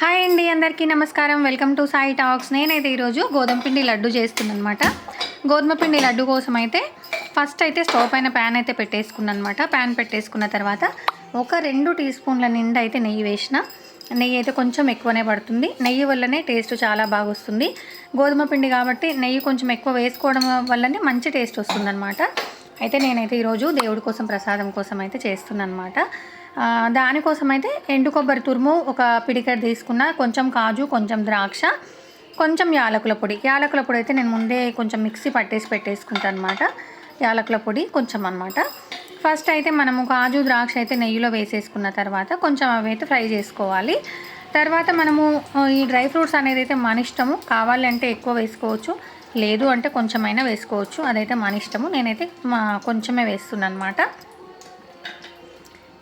Hi అండి అందరికీ నమస్కారం. Welcome to Sai talks. నేనైతే ఈరోజు గోధుమ పిండి లడ్డు చేస్తున్నాను అనమాట గోధుమ పిండి లడ్డు కోసం అయితే ఫస్ట్ అయితే స్టవ్ పైన ప్యాన్ అయితే పెట్టేసుకున్నాను అనమాట ప్యాన్ పెట్టేసుకున్న తర్వాత ఒక రెండు టీ స్పూన్ల నిండా అయితే నెయ్యి వేసిన. నెయ్యి అయితే కొంచెం ఎక్కువనే పడుతుంది. నెయ్యి వల్లనే టేస్ట్ చాలా బాగా వస్తుంది. గోధుమ పిండి కాబట్టి నెయ్యి కొంచెం ఎక్కువ వేసుకోవడం వల్లనే మంచి టేస్ట్ వస్తుందన్నమాట. అయితే నేనైతే ఈరోజు దేవుడి కోసం ప్రసాదం కోసం అయితే చేస్తున్నాను అనమాట దానికోసం అయితే ఎండు కొబ్బరి తురుము ఒక పిడికెట్ తీసుకున్న కొంచెం కాజు కొంచెం ద్రాక్ష కొంచెం యాలకుల పొడి. యాలకుల పొడి అయితే నేను ముందే కొంచెం మిక్సీ పట్టేసి పెట్టేసుకుంటాను అనమాట యాలకుల పొడి కొంచెం అనమాట ఫస్ట్ అయితే మనము కాజు ద్రాక్ష అయితే నెయ్యిలో వేసేసుకున్న తర్వాత కొంచెం అవి అయితే ఫ్రై చేసుకోవాలి. తర్వాత మనము ఈ డ్రై ఫ్రూట్స్ అనేది అయితే మన ఇష్టము. కావాలంటే ఎక్కువ వేసుకోవచ్చు. లేదు అంటే కొంచెమైనా వేసుకోవచ్చు. అదైతే మన ఇష్టము. నేనైతే మా కొంచెమే వేస్తున్నాను అనమాట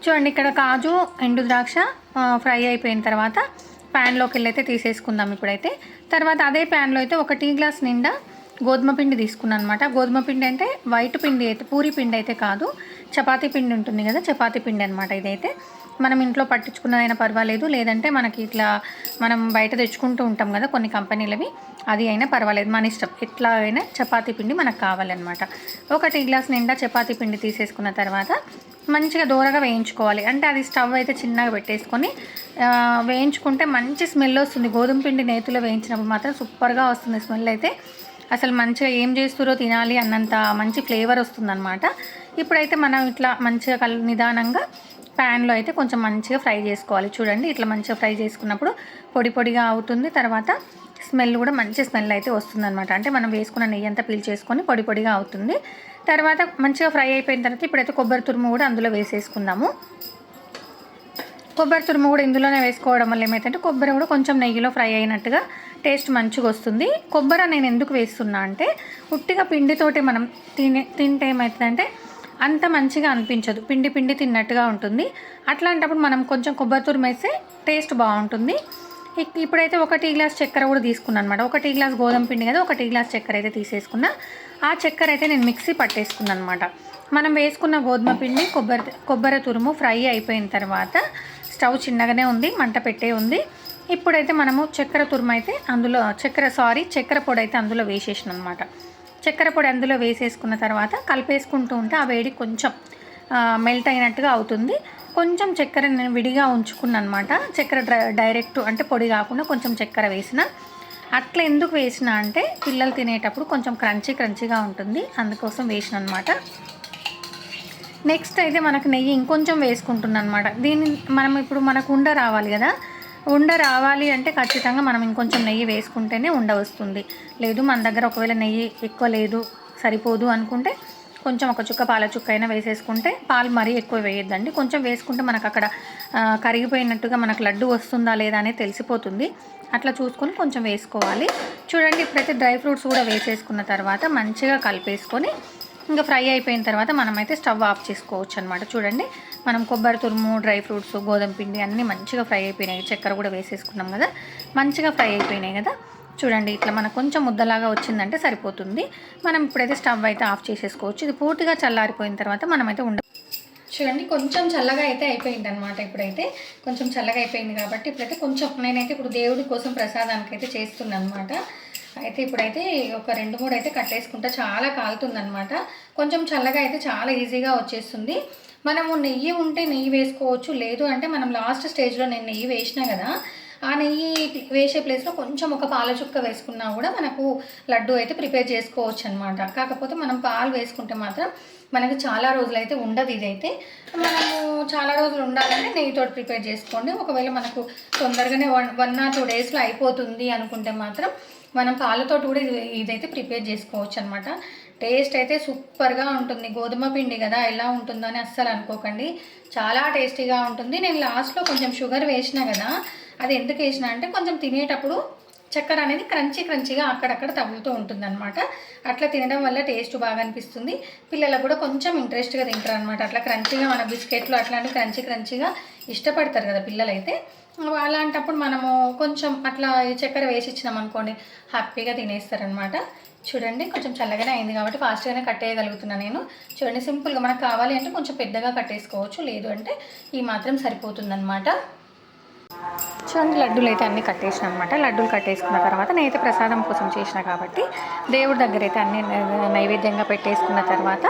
చూడండి ఇక్కడ కాజు ఎండు ద్రాక్ష ఫ్రై అయిపోయిన తర్వాత ప్యాన్లోకి వెళ్ళి అయితే తీసేసుకుందాం ఇప్పుడైతే. తర్వాత అదే ప్యాన్లో అయితే ఒక టీ గ్లాస్ నిండా గోధుమ పిండి తీసుకున్నాను అనమాట గోధుమ పిండి అంటే వైట్ పిండి అయితే పూరి పిండి అయితే కాదు చపాతీ పిండి ఉంటుంది కదా చపాతీ పిండి అనమాట ఇదైతే. మనం ఇంట్లో పట్టించుకున్నదైనా పర్వాలేదు లేదంటే మనకి ఇట్లా మనం బయట తెచ్చుకుంటూ ఉంటాం కదా కొన్ని కంపెనీలవి అది అయినా పర్వాలేదు మన ఇష్టం. ఎట్లా అయినా చపాతీ పిండి మనకు కావాలన్నమాట. ఒక టీ గ్లాస్ నిండా చపాతీ పిండి తీసేసుకున్న తర్వాత మంచిగా దూరగా వేయించుకోవాలి. అంటే అది స్టవ్ అయితే చిన్నగా పెట్టేసుకొని వేయించుకుంటే మంచి స్మెల్ వస్తుంది. గోధుమ పిండి నేతిలో వేయించినప్పుడు మాత్రం సూపర్గా వస్తుంది స్మెల్ అయితే. అసలు మంచిగా ఏం చేస్తురో తినాలి అన్నంత మంచి ఫ్లేవర్ వస్తుందన్నమాట. ఇప్పుడైతే మనం ఇట్లా మంచిగా కల్ నిదానంగా ప్యాన్లో అయితే కొంచెం మంచిగా ఫ్రై చేసుకోవాలి. చూడండి ఇట్లా మంచిగా ఫ్రై చేసుకున్నప్పుడు పొడి పొడిగా అవుతుంది. తర్వాత స్మెల్ కూడా మంచి స్మెల్ అయితే వస్తుందన్నమాట. అంటే మనం వేసుకున్న నెయ్యి అంతా పీల్ చేసుకొని పొడి పొడిగా అవుతుంది. తర్వాత మంచిగా ఫ్రై అయిపోయిన తర్వాత ఇప్పుడైతే కొబ్బరి తురుము కూడా అందులో వేసేసుకుందాము. కొబ్బరి తురుము కూడా ఇందులోనే వేసుకోవడం వల్ల ఏమైతే కొబ్బరి కూడా కొంచెం నెయ్యిలో ఫ్రై అయినట్టుగా టేస్ట్ మంచిగా వస్తుంది. కొబ్బరి నేను ఎందుకు వేస్తున్నా అంటే ఉట్టిగా పిండితోటి మనం తినే తింటే ఏమవుతుందంటే అంత మంచిగా అనిపించదు. పిండి పిండి తిన్నట్టుగా ఉంటుంది. అట్లాంటప్పుడు మనం కొంచెం కొబ్బరి తురుము వేస్తే టేస్ట్ బాగుంటుంది. ఇప్పుడైతే ఒక టీ గ్లాస్ చక్కెర కూడా తీసుకున్నాను అనమాట ఒక టీ గ్లాస్ గోధుమ పిండి కదా ఒక టీ గ్లాస్ చక్కెర అయితే తీసేసుకున్నా. ఆ చక్కెర అయితే నేను మిక్సీ పట్టేసుకున్నాను అనమాట మనం వేసుకున్న గోధుమ పిండి కొబ్బరి కొబ్బరి తురుము ఫ్రై అయిపోయిన తర్వాత స్టవ్ చిన్నగానే ఉంది మంట పెట్టే ఉంది. ఇప్పుడైతే మనము చక్కెర తురుము అయితే అందులో చక్కెర సారీ చక్కెర పొడి అయితే అందులో వేసేసిన అనమాట చక్కెర పొడి అందులో వేసేసుకున్న తర్వాత కలిపేసుకుంటూ ఉంటే ఆ వేడి కొంచెం మెల్ట్ అయినట్టుగా అవుతుంది. కొంచెం చక్కెర నేను విడిగా ఉంచుకున్నాను అనమాట చక్కెర డైరెక్ట్ అంటే పొడి కాకుండా కొంచెం చక్కెర వేసిన. అట్లా ఎందుకు వేసిన అంటే పిల్లలు తినేటప్పుడు కొంచెం క్రంచీ క్రంచీగా ఉంటుంది. అందుకోసం వేసిన అనమాట నెక్స్ట్ అయితే మనకు నెయ్యి ఇంకొంచెం వేసుకుంటున్నాను అనమాట దీన్ని మనం ఇప్పుడు మనకు ఉండ రావాలి కదా. ఉండ రావాలి అంటే ఖచ్చితంగా మనం ఇంకొంచెం నెయ్యి వేసుకుంటేనే ఉండ వస్తుంది. లేదు మన దగ్గర ఒకవేళ నెయ్యి ఎక్కువ లేదు సరిపోదు అనుకుంటే కొంచెం ఒక చుక్క పాల చుక్క అయినా వేసేసుకుంటే పాలు మరీ ఎక్కువ వేయొద్దండి. కొంచెం వేసుకుంటే మనకు అక్కడ కరిగిపోయినట్టుగా మనకు లడ్డు వస్తుందా లేదా అనేది తెలిసిపోతుంది. అట్లా చూసుకొని కొంచెం వేసుకోవాలి. చూడండి ఇప్పుడైతే డ్రై ఫ్రూట్స్ కూడా వేసేసుకున్న తర్వాత మంచిగా కలిపేసుకొని ఇంకా ఫ్రై అయిపోయిన తర్వాత మనమైతే స్టవ్ ఆఫ్ చేసుకోవచ్చు అనమాట చూడండి మనం కొబ్బరి తురుము డ్రై ఫ్రూట్స్ గోధుమ పిండి అన్నీ మంచిగా ఫ్రై అయిపోయినాయి. చక్కెర కూడా వేసేసుకున్నాం కదా మంచిగా ఫ్రై అయిపోయినాయి కదా. చూడండి ఇట్లా మనకు కొంచెం ముద్దలాగా వచ్చిందంటే సరిపోతుంది. మనం ఇప్పుడైతే స్టవ్ అయితే ఆఫ్ చేసేసుకోవచ్చు. ఇది పూర్తిగా చల్లారిపోయిన తర్వాత మనమైతే ఉండ చూడండి కొంచెం చల్లగా అయితే అయిపోయింది అనమాట ఇప్పుడైతే. కొంచెం చల్లగా అయిపోయింది కాబట్టి ఇప్పుడైతే కొంచెం నేనైతే ఇప్పుడు దేవుడి కోసం ప్రసాదానికి అయితే చేస్తున్నాను అనమాట అయితే ఇప్పుడైతే ఒక రెండు మూడు అయితే కట్టేసుకుంటా. చాలా కాలుతుందనమాట కొంచెం చల్లగా అయితే చాలా ఈజీగా వచ్చేస్తుంది. మనము నెయ్యి ఉంటే నెయ్యి వేసుకోవచ్చు. లేదు అంటే మనం లాస్ట్ స్టేజ్లో నేను నెయ్యి వేసినా కదా ఆ నెయ్యి వేసే ప్లేస్లో కొంచెం ఒక పాల చుక్క వేసుకున్నా కూడా మనకు లడ్డు అయితే ప్రిపేర్ చేసుకోవచ్చు అనమాట కాకపోతే మనం పాలు వేసుకుంటే మాత్రం మనకి చాలా రోజులు అయితే ఉండదు ఇదైతే. మనము చాలా రోజులు ఉండాలంటే నెయ్యితో ప్రిపేర్ చేసుకోండి. ఒకవేళ మనకు తొందరగానే వన్ వన్ ఆర్ టూ డేస్లో అయిపోతుంది అనుకుంటే మాత్రం మనం పాలతో కూడా ఇదైతే ప్రిపేర్ చేసుకోవచ్చు అనమాట టేస్ట్ అయితే సూపర్గా ఉంటుంది. గోధుమ పిండి కదా ఎలా ఉంటుందో అని అస్సలు అనుకోకండి. చాలా టేస్టీగా ఉంటుంది. నేను లాస్ట్లో కొంచెం షుగర్ వేసిన కదా అది ఎందుకు వేసిన అంటే కొంచెం తినేటప్పుడు చక్కెర అనేది క్రంచీ క్రంచీగా అక్కడక్కడ తగులుతూ ఉంటుంది అనమాట అట్లా తినడం వల్ల టేస్ట్ బాగా అనిపిస్తుంది. పిల్లలకు కూడా కొంచెం ఇంట్రెస్ట్గా తింటారు అనమాట అట్లా క్రంచీగా మన బిస్కెట్లు అట్లాంటివి క్రంచీ క్రంచీగా ఇష్టపడతారు కదా పిల్లలైతే. అలాంటప్పుడు మనము కొంచెం అట్లా చక్కెర వేసి ఇచ్చినాం అనుకోండి హ్యాపీగా తినేస్తారనమాట చూడండి కొంచెం చల్లగానే అయింది కాబట్టి ఫాస్ట్గానే కట్టేయగలుగుతున్నాను నేను. చూడండి సింపుల్గా మనకు కావాలి అంటే కొంచెం పెద్దగా కట్టేసుకోవచ్చు. లేదు అంటే ఈ మాత్రం సరిపోతుందన్నమాట. చూడండి లడ్డూలు అయితే అన్నీ కట్టేసిన అనమాట లడ్డూలు కట్టేసుకున్న తర్వాత నేనైతే ప్రసాదం కోసం చేసిన కాబట్టి దేవుడి దగ్గర అయితే అన్ని నైవేద్యంగా పెట్టేసుకున్న తర్వాత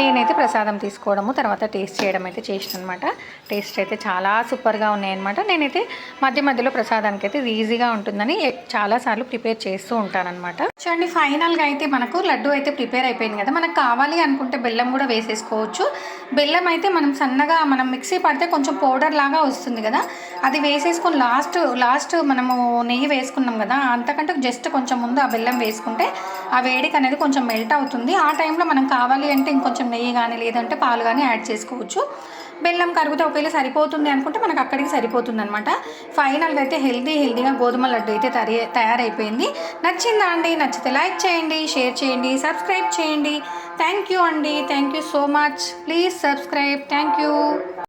నేనైతే ప్రసాదం తీసుకోవడము తర్వాత టేస్ట్ చేయడం అయితే చేసిన అనమాట టేస్ట్ అయితే చాలా సూపర్గా ఉన్నాయన్నమాట. నేనైతే మధ్య మధ్యలో ప్రసాదానికి అయితే ఈజీగా ఉంటుందని చాలాసార్లు ప్రిపేర్ చేస్తూ ఉంటానన్నమాట. చూడండి ఫైనల్గా అయితే మనకు లడ్డు అయితే ప్రిపేర్ అయిపోయింది కదా. మనకు కావాలి అనుకుంటే బెల్లం కూడా వేసేసుకోవచ్చు. బెల్లం అయితే మనం సన్నగా మనం మిక్సీ పడితే కొంచెం పౌడర్ లాగా వస్తుంది కదా. అది వేసి వేసేసుకొని లాస్ట్ లాస్ట్ మనము నెయ్యి వేసుకున్నాం కదా అంతకంటే జస్ట్ కొంచెం ముందు ఆ బెల్లం వేసుకుంటే ఆ వేడికి అనేది కొంచెం మెల్ట్ అవుతుంది. ఆ టైంలో మనం కావాలి అంటే ఇంకొంచెం నెయ్యి కానీ లేదంటే పాలు కానీ యాడ్ చేసుకోవచ్చు. బెల్లం కరిగితే ఒకవేళ సరిపోతుంది అనుకుంటే మనకు అక్కడికి సరిపోతుంది అనమాట ఫైనల్గా అయితే హెల్దీ హెల్దీగా గోధుమ లడ్డు అయితే తరి తయారైపోయింది. నచ్చిందా అండి? నచ్చితే లైక్ చేయండి షేర్ చేయండి సబ్స్క్రైబ్ చేయండి. థ్యాంక్ యూ అండి. Thank you so much please subscribe thank you